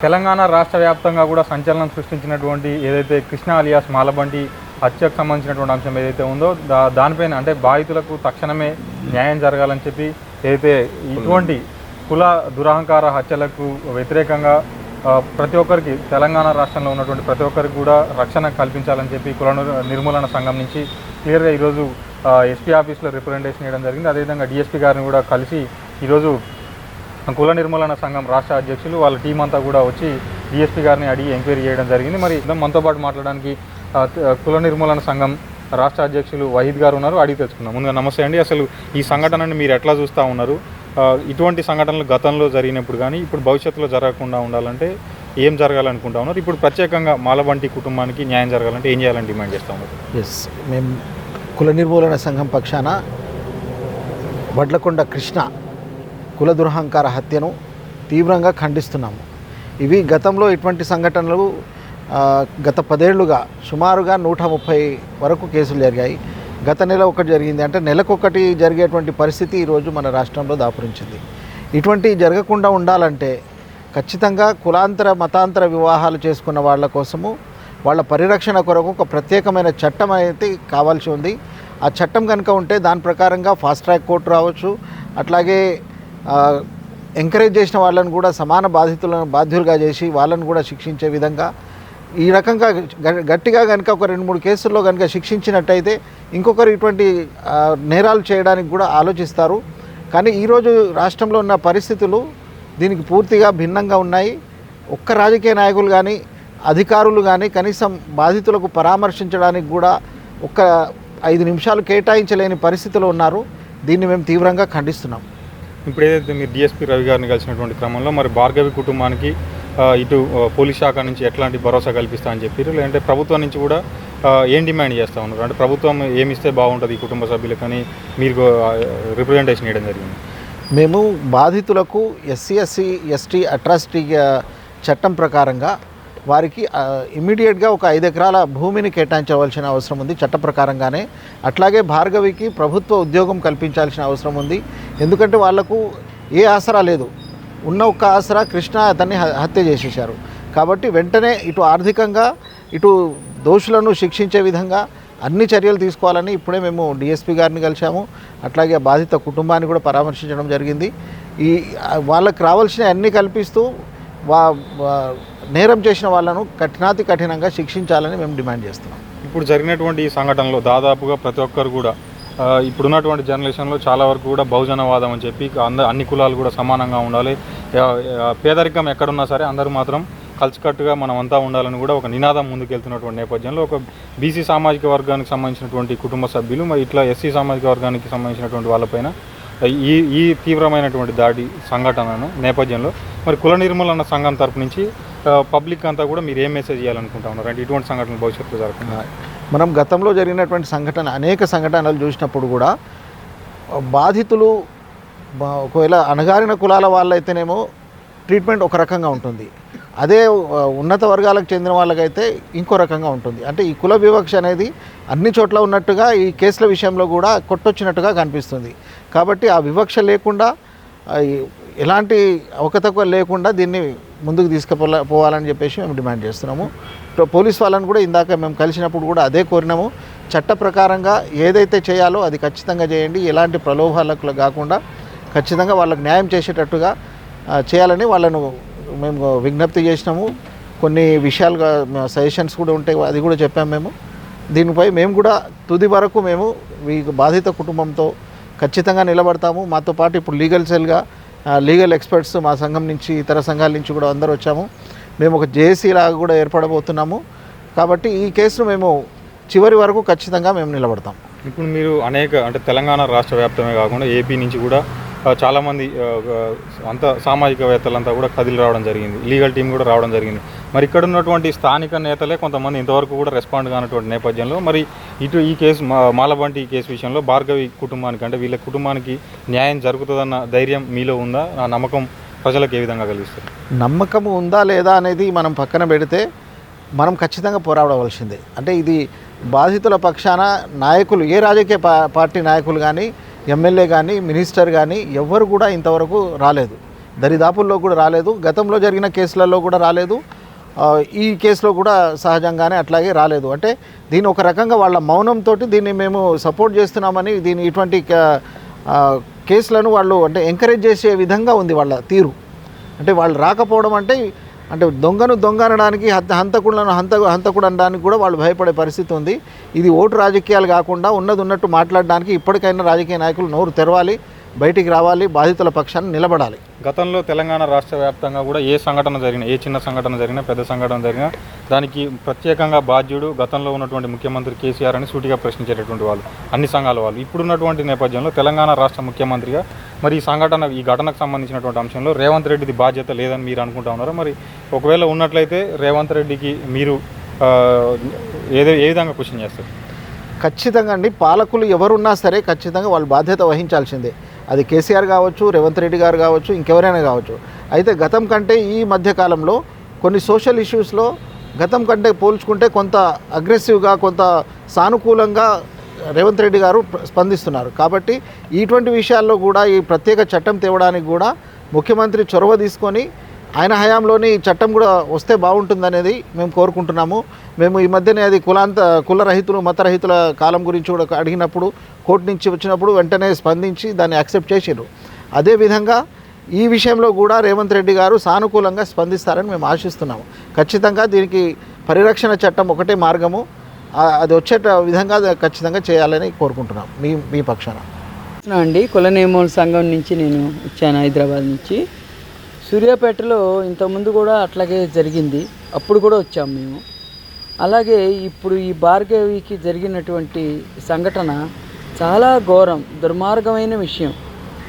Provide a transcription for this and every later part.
తెలంగాణ రాష్ట్ర వ్యాప్తంగా కూడా సంచలనం సృష్టించినటువంటి ఏదైతే కృష్ణ అలియాస్ మాలబంటి హత్యకు సంబంధించినటువంటి అంశం ఏదైతే ఉందో దా దానిపైన అంటే బాధితులకు తక్షణమే న్యాయం జరగాలని చెప్పి ఏదైతే ఇటువంటి కుల దురహంకార హత్యలకు వ్యతిరేకంగా ప్రతి ఒక్కరికి తెలంగాణ రాష్ట్రంలో ఉన్నటువంటి ప్రతి ఒక్కరికి కూడా రక్షణ కల్పించాలని చెప్పి కుల నిర్మూలన సంఘం నుంచి క్లియర్గా ఈరోజు ఎస్పీ ఆఫీస్లో రిప్రజెంటేషన్ ఇవ్వడం జరిగింది. అదేవిధంగా డిఎస్పీ గారిని కూడా కలిసి ఈరోజు కుల నిర్మూలన సంఘం రాష్ట్ర అధ్యక్షులు వాళ్ళ టీం అంతా కూడా వచ్చి డిఎస్పీ గారిని అడిగి ఎంక్వైరీ చేయడం జరిగింది. మరి మనతో పాటు మాట్లాడడానికి కుల నిర్మూలన సంఘం రాష్ట్ర అధ్యక్షులు వహీద్ గారు ఉన్నారు. అడిగి తెచ్చుకున్నాం ముందుగా నమస్తే అండి. అసలు ఈ సంఘటనని మీరు ఎట్లా చూస్తూ ఉన్నారు? ఇటువంటి సంఘటనలు గతంలో జరిగినప్పుడు కానీ ఇప్పుడు భవిష్యత్తులో జరగకుండా ఉండాలంటే ఏం జరగాలనుకుంటా ఉన్నారు? ఇప్పుడు ప్రత్యేకంగా మాలబంటి కుటుంబానికి న్యాయం జరగాలంటే ఏం చేయాలని డిమాండ్ చేస్తాము ఉన్నారు? ఎస్ మేము కుల నిర్మూలన సంఘం పక్షాన వడ్లకొండ కృష్ణ కుల దురహంకార హత్యను తీవ్రంగా ఖండిస్తున్నాము. ఇవి గతంలో ఇటువంటి సంఘటనలు గత పదేళ్ళుగా సుమారుగా నూట ముప్పై వరకు కేసులు జరిగాయి. గత నెల ఒకటి జరిగింది. అంటే నెలకొకటి జరిగేటువంటి పరిస్థితి ఈరోజు మన రాష్ట్రంలో దాపురించింది. ఇటువంటి జరగకుండా ఉండాలంటే ఖచ్చితంగా కులాంతర మతాంతర వివాహాలు చేసుకున్న వాళ్ళ కోసము వాళ్ళ పరిరక్షణ కొరకు ఒక ప్రత్యేకమైన చట్టం అనేది కావాల్సి ఉంది. ఆ చట్టం కనుక ఉంటే దాని ప్రకారంగా ఫాస్ట్ ట్రాక్ కోర్టు రావచ్చు. అట్లాగే ఎంకరేజ్ చేసిన వాళ్ళని కూడా సమాన బాధితులను బాధ్యులుగా చేసి వాళ్ళని కూడా శిక్షించే విధంగా ఈ రకంగా గ- గట్టిగా కనుక ఒక రెండు మూడు కేసుల్లో కనుక శిక్షించినట్టయితే ఇంకొకరు ఇటువంటి నేరాలు చేయడానికి కూడా ఆలోచిస్తారు. కానీ ఈరోజు రాష్ట్రంలో ఉన్న పరిస్థితులు దీనికి పూర్తిగా భిన్నంగా ఉన్నాయి. ఒక్క రాజకీయ నాయకులు కానీ అధికారులు కానీ కనీసం బాధితులకు పరామర్శించడానికి కూడా ఒక్క ఐదు నిమిషాలు కేటాయించలేని పరిస్థితిలో ఉన్నారు. దీన్ని మేము తీవ్రంగా ఖండిస్తున్నాం. ఇప్పుడు ఏదైతే మీరు డిఎస్పీ రవి గారిని కలిసినటువంటి క్రమంలో మరి భార్గవి కుటుంబానికి ఇటు పోలీస్ శాఖ నుంచి ఎట్లాంటి భరోసా కల్పిస్తా అని చెప్పారు లేదంటే ప్రభుత్వం నుంచి కూడా ఏం డిమాండ్ చేస్తూ ఉన్నారు? అంటే ప్రభుత్వం ఏమిస్తే బాగుంటుంది ఈ కుటుంబ సభ్యులకని మీరు రిప్రజెంటేషన్ చేయడం జరిగింది. మేము బాధితులకు ఎస్సీ ఎస్సీ ఎస్టీ అట్రాసిటీ చట్టం ప్రకారంగా వారికి ఇమీడియట్గా ఒక ఐదు ఎకరాల భూమిని కేటాయించవలసిన అవసరం ఉంది చట్ట ప్రకారంగానే. అట్లాగే భార్గవికి ప్రభుత్వ ఉద్యోగం కల్పించాల్సిన అవసరం ఉంది. ఎందుకంటే వాళ్ళకు ఏ ఆసరా లేదు. ఉన్న ఒక్క ఆసరా కృష్ణ అతన్ని హత్య చేసేశారు. కాబట్టి వెంటనే ఇటు ఆర్థికంగా ఇటు దోషులను శిక్షించే విధంగా అన్ని చర్యలు తీసుకోవాలని ఇప్పుడే మేము డిఎస్పీ గారిని కలిశాము. అట్లాగే బాధిత కుటుంబాన్ని కూడా పరామర్శించడం జరిగింది. ఈ వాళ్ళకి రావాల్సిన అన్నీ కల్పిస్తూ వా నేరం చేసిన వాళ్ళను కఠినాతి కఠినంగా శిక్షించాలని మేము డిమాండ్ చేస్తున్నాం. ఇప్పుడు జరిగినటువంటి ఈ సంఘటనలో దాదాపుగా ప్రతి ఒక్కరు కూడా ఇప్పుడున్నటువంటి జనరేషన్లో చాలా వరకు కూడా బహుజనవాదం అని చెప్పి అంద అన్ని కులాలు కూడా సమానంగా ఉండాలి. పేదరికం ఎక్కడున్నా సరే అందరూ మాత్రం కలిసికట్టుగా మనం అంతా ఉండాలని కూడా ఒక నినాదం ముందుకెళ్తున్నటువంటి నేపథ్యంలో ఒక బీసీ సామాజిక వర్గానికి సంబంధించినటువంటి కుటుంబ సభ్యులు మరి ఇట్లా ఎస్సీ సామాజిక వర్గానికి సంబంధించినటువంటి వాళ్ళపైన ఈ ఈ తీవ్రమైనటువంటి దాడి సంఘటనను నేపథ్యంలో మరి కుల నిర్మూలన సంఘం తరపు నుంచి పబ్లిక్ అంతా కూడా మీరు ఏం మెసేజ్ చేయాలనుకుంటా ఉన్నారు? అంటే ఇటువంటి సంఘటనలు భవిష్యత్తులో జరగకుండా. మనం గతంలో జరిగినటువంటి సంఘటన అనేక సంఘటనలు చూసినప్పుడు కూడా బాధితులు ఒకవేళ అణగారిన కులాల వాళ్ళైతేనేమో ట్రీట్మెంట్ ఒక రకంగా ఉంటుంది. అదే ఉన్నత వర్గాలకు చెందిన వాళ్ళకైతే ఇంకో రకంగా ఉంటుంది. అంటే ఈ కుల వివక్ష అనేది అన్ని చోట్ల ఉన్నట్టుగా ఈ కేసుల విషయంలో కూడా కొట్టొచ్చినట్టుగా కనిపిస్తుంది. కాబట్టి ఆ వివక్ష లేకుండా ఎలాంటి అవకతవకలు లేకుండా దీన్ని ముందుకు తీసుకుపోలా పోవాలని చెప్పేసి మేము డిమాండ్ చేస్తున్నాము. పోలీస్ వాళ్ళని కూడా ఇందాక మేము కలిసినప్పుడు కూడా అదే కోరినాము. చట్ట ప్రకారంగా ఏదైతే చేయాలో అది ఖచ్చితంగా చేయండి. ఎలాంటి ప్రలోభాలకు కాకుండా ఖచ్చితంగా వాళ్ళకు న్యాయం చేసేటట్టుగా చేయాలని వాళ్ళను మేము విజ్ఞప్తి చేసినాము. కొన్ని విషయాలుగా సజెషన్స్ కూడా ఉంటాయి అది కూడా చెప్పాము మేము. దీనిపై మేము కూడా తుది వరకు మేము ఈ బాధిత కుటుంబంతో ఖచ్చితంగా నిలబడతాము. మాతో పాటు ఇప్పుడు లీగల్ సెల్గా లీగల్ ఎక్స్పర్ట్స్ మా సంఘం నుంచి ఇతర సంఘాల నుంచి కూడా అందరూ వచ్చాము. మేము ఒక జేఏసీ లాగా కూడా ఏర్పడబోతున్నాము. కాబట్టి ఈ కేసును మేము చివరి వరకు ఖచ్చితంగా మేము నిలబడతాం. ఇప్పుడు మీరు అనేక అంటే తెలంగాణ రాష్ట్ర వ్యాప్తమే కాకుండా ఏపీ నుంచి కూడా చాలామంది అంత సామాజికవేత్తలంతా కూడా కదిలి రావడం జరిగింది. లీగల్ టీం కూడా రావడం జరిగింది. మరి ఇక్కడ ఉన్నటువంటి స్థానిక నేతలే కొంతమంది ఇంతవరకు కూడా రెస్పాండ్ కానటువంటి నేపథ్యంలో మరి ఇటు ఈ కేసు మా మాలబంటి ఈ కేసు విషయంలో భార్గవి కుటుంబానికి అంటే వీళ్ళ కుటుంబానికి న్యాయం జరుగుతుందన్న ధైర్యం మీలో ఉందా? ఆ నమ్మకం ప్రజలకు ఏ విధంగా కలిగిస్తారు నమ్మకం ఉందా లేదా అనేది మనం పక్కన పెడితే మనం ఖచ్చితంగా పోరాడవలసిందే. అంటే ఇది బాధితుల పక్షాన నాయకులు ఏ రాజకీయ పార్టీ నాయకులు కానీ ఎమ్మెల్యే కానీ మినిస్టర్ కానీ ఎవ్వరు కూడా ఇంతవరకు రాలేదు. దరిదాపుల్లో కూడా రాలేదు. గతంలో జరిగిన కేసులలో కూడా రాలేదు. ఈ కేసులో కూడా సహజంగానే అట్లాగే రాలేదు. అంటే దీని ఒక రకంగా వాళ్ళ మౌనంతో దీన్ని మేము సపోర్ట్ చేస్తున్నామని దీని ఇటువంటి కేసులను వాళ్ళు అంటే ఎంకరేజ్ చేసే విధంగా ఉంది వాళ్ళ తీరు. అంటే వాళ్ళు రాకపోవడం అంటే అంటే దొంగను దొంగ అనడానికి హంత హంతకులను హంత హంతకుడు అనడానికి కూడా వాళ్ళు భయపడే పరిస్థితి ఉంది. ఇది ఓటు రాజకీయాలు కాకుండా ఉన్నది ఉన్నట్టు మాట్లాడడానికి ఇప్పటికైనా రాజకీయ నాయకులు నోరు తెరవాలి బయటికి రావాలి బాధితుల పక్షాన్ని నిలబడాలి. గతంలో తెలంగాణ రాష్ట్ర వ్యాప్తంగా కూడా ఏ సంఘటన జరిగినా ఏ చిన్న సంఘటన జరిగినా పెద్ద సంఘటన జరిగినా దానికి ప్రత్యేకంగా బాధ్యుడు గతంలో ఉన్నటువంటి ముఖ్యమంత్రి కేసీఆర్ అని సూటిగా ప్రశ్నించేటటువంటి వాళ్ళు అన్ని సంఘాల వాళ్ళు. ఇప్పుడున్నటువంటి నేపథ్యంలో తెలంగాణ రాష్ట్ర ముఖ్యమంత్రిగా మరి ఈ సంఘటన ఈ ఘటనకు సంబంధించినటువంటి అంశంలో రేవంత్ రెడ్డిది బాధ్యత లేదని మీరు అనుకుంటా ఉన్నారా? మరి ఒకవేళ ఉన్నట్లయితే రేవంత్ రెడ్డికి మీరు ఏదో ఏ విధంగా క్వశ్చన్ చేస్తారు? ఖచ్చితంగా అండి. పాలకులు ఎవరున్నా సరే ఖచ్చితంగా వాళ్ళు బాధ్యత వహించాల్సిందే. అది కేసీఆర్ కావచ్చు రేవంత్ రెడ్డి గారు కావచ్చు ఇంకెవరైనా కావచ్చు. అయితే గతం కంటే ఈ మధ్యకాలంలో కొన్ని సోషల్ ఇష్యూస్లో గతం కంటే పోల్చుకుంటే కొంత అగ్రెసివ్గా కొంత సానుకూలంగా రేవంత్ రెడ్డి గారు స్పందిస్తున్నారు. కాబట్టి ఇటువంటి విషయాల్లో కూడా ఈ ప్రత్యేక చట్టం తేవడానికి కూడా ముఖ్యమంత్రి చొరవ తీసుకొని ఆయన హయాంలోని ఈ చట్టం కూడా వస్తే బాగుంటుందనేది మేము కోరుకుంటున్నాము. మేము ఈ మధ్యనే అది కులాంత కులరహితులు మతరహితుల కాలం గురించి కూడా అడిగినప్పుడు కోర్టు నుంచి వచ్చినప్పుడు వెంటనే స్పందించి దాన్ని యాక్సెప్ట్ చేసిర్రు అదేవిధంగా ఈ విషయంలో కూడా రేవంత్ రెడ్డి గారు సానుకూలంగా స్పందిస్తారని మేము ఆశిస్తున్నాము. ఖచ్చితంగా దీనికి పరిరక్షణ చట్టం ఒకటే మార్గము. అది వచ్చేట విధంగా ఖచ్చితంగా చేయాలని కోరుకుంటున్నాం. మీ మీ పక్షాన. అండి కుల నియమోల సంఘం నుంచి నేను వచ్చాను హైదరాబాద్ నుంచి. సూర్యాపేటలో ఇంతకుముందు కూడా అట్లాగే జరిగింది. అప్పుడు కూడా వచ్చాము మేము. అలాగే ఇప్పుడు ఈ భార్గవికి జరిగినటువంటి సంఘటన చాలా ఘోరం దుర్మార్గమైన విషయం.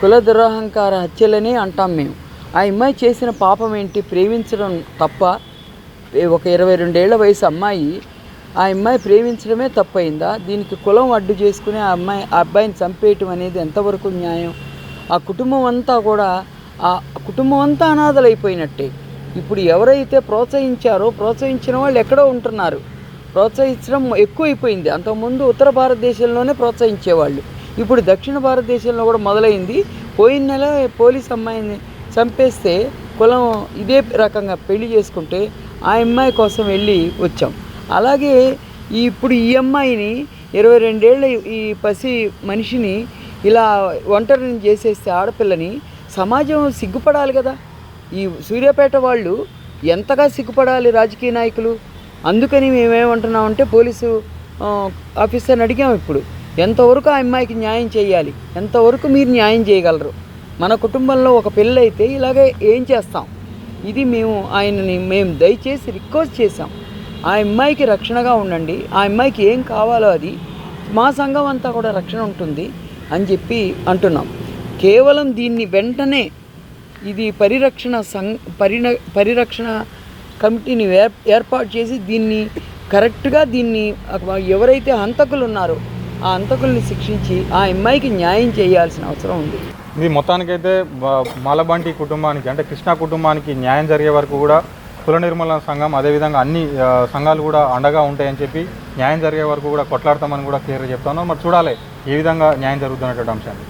కుల దురహంకార హత్యలని అంటాం మేము. ఆ అమ్మాయి చేసిన పాపం ఏంటి ప్రేమించడం తప్ప ఒక ఇరవై రెండేళ్ళ వయసు అమ్మాయి ఆ అమ్మాయి ప్రేమించడమే తప్పైందా? దీనికి కులం అడ్డు చేసుకుని ఆ అమ్మాయి ఆ అబ్బాయిని చంపేయటం అనేది ఎంతవరకు న్యాయం? ఆ కుటుంబం అంతా కూడా ఆ కుటుంబం అంతా అనాథలైపోయినట్టే. ఇప్పుడు ఎవరైతే ప్రోత్సహించారో ప్రోత్సహించిన వాళ్ళు ఎక్కడో ఉంటున్నారు. ప్రోత్సహించడం ఎక్కువైపోయింది. అంతకుముందు ఉత్తర భారతదేశంలోనే ప్రోత్సహించేవాళ్ళు. ఇప్పుడు దక్షిణ భారతదేశంలో కూడా మొదలైంది. పోయిన నెల పోలీస్ అమ్మాయిని చంపేస్తే కులం ఇదే రకంగా పెళ్ళి చేసుకుంటే ఆ అమ్మాయి కోసం వెళ్ళి వచ్చాం. అలాగే ఇప్పుడు ఈ అమ్మాయిని ఇరవై రెండేళ్ళ ఈ పసి మనిషిని ఇలా ఒంటరిని చేసేస్తే ఆడపిల్లని సమాజం సిగ్గుపడాలి కదా. ఈ సూర్యాపేట వాళ్ళు ఎంతగా సిగ్గుపడాలి రాజకీయ నాయకులు? అందుకని మేమేమంటున్నామంటే పోలీసు ఆఫీసర్ని అడిగాం ఇప్పుడు. ఎంతవరకు ఆ అమ్మాయికి న్యాయం చేయాలి? ఎంతవరకు మీరు న్యాయం చేయగలరు? మన కుటుంబంలో ఒక పిల్ల అయితే ఇలాగే ఏం చేస్తాం? ఇది మేము ఆయనని మేము దయచేసి రిక్వెస్ట్ చేసాం ఆ అమ్మాయికి రక్షణగా ఉండండి ఆ అమ్మాయికి ఏం కావాలో అది మా సంఘం అంతా కూడా రక్షణ ఉంటుంది అని చెప్పి అంటున్నాం. కేవలం దీన్ని వెంటనే ఇది పరిరక్షణ సంఘ పరిణ పరిరక్షణ కమిటీని ఏర్ ఏర్పాటు చేసి దీన్ని కరెక్ట్గా దీన్ని ఎవరైతే హంతకులు ఉన్నారో ఆ హంతకుల్ని శిక్షించి ఆ అమ్మాయికి న్యాయం చేయాల్సిన అవసరం ఉంది. ఇది మొత్తానికైతే బ- మాలబంటి కుటుంబానికి అంటే కృష్ణా కుటుంబానికి న్యాయం జరిగే వరకు కూడా కుల నిర్మూలన సంఘం అదేవిధంగా అన్ని సంఘాలు కూడా అండగా ఉంటాయని చెప్పి న్యాయం జరిగే వరకు కూడా కొట్లాడతామని కూడా క్లియర్గా చెప్తాను మరి చూడాలి ఏ విధంగా న్యాయం జరుగుతున్నటువంటి అంశాన్ని.